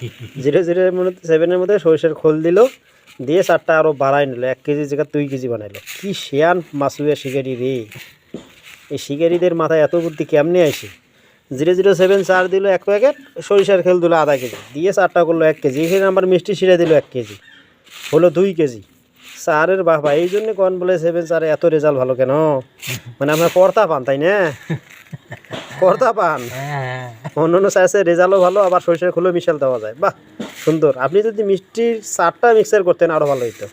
Zero zero সেভেনের মধ্যে সরিষার খোল দিল, দিয়ে চারটা আরও বাড়াই নিল, এক কেজি জায়গা দুই কেজি বানাইলো। কি শেয়ান মাসুয়া শিকারি রে। এই শিকারিদের মাথায় এত বুদ্ধি কেমনে আসে? জিরো জিরো সেভেন চার দিল এক প্যাকেট সরিষার খেল দিল আধা কেজি। দিয়ে চারটা করল এক কেজি, এখানে আমার মিষ্টি শিরা দিল এক কেজি। হলো দুই কেজি। চারের বাবা এই জন্য কন বলে সেভেন চারে এত রেজাল্ট ভালো কেন? মানে আমরা পর্তা পান, তাই না? পর্তা পান। হ্যাঁ। অন্য অন্য সাইজে রেজাল্টও ভালো আবার সরিষার খোলও মিশাল দেওয়া যায়। বাহ সুন্দর। আপনি যদি মিষ্টির চারটা মিক্সার করতেন আরও ভালো হতো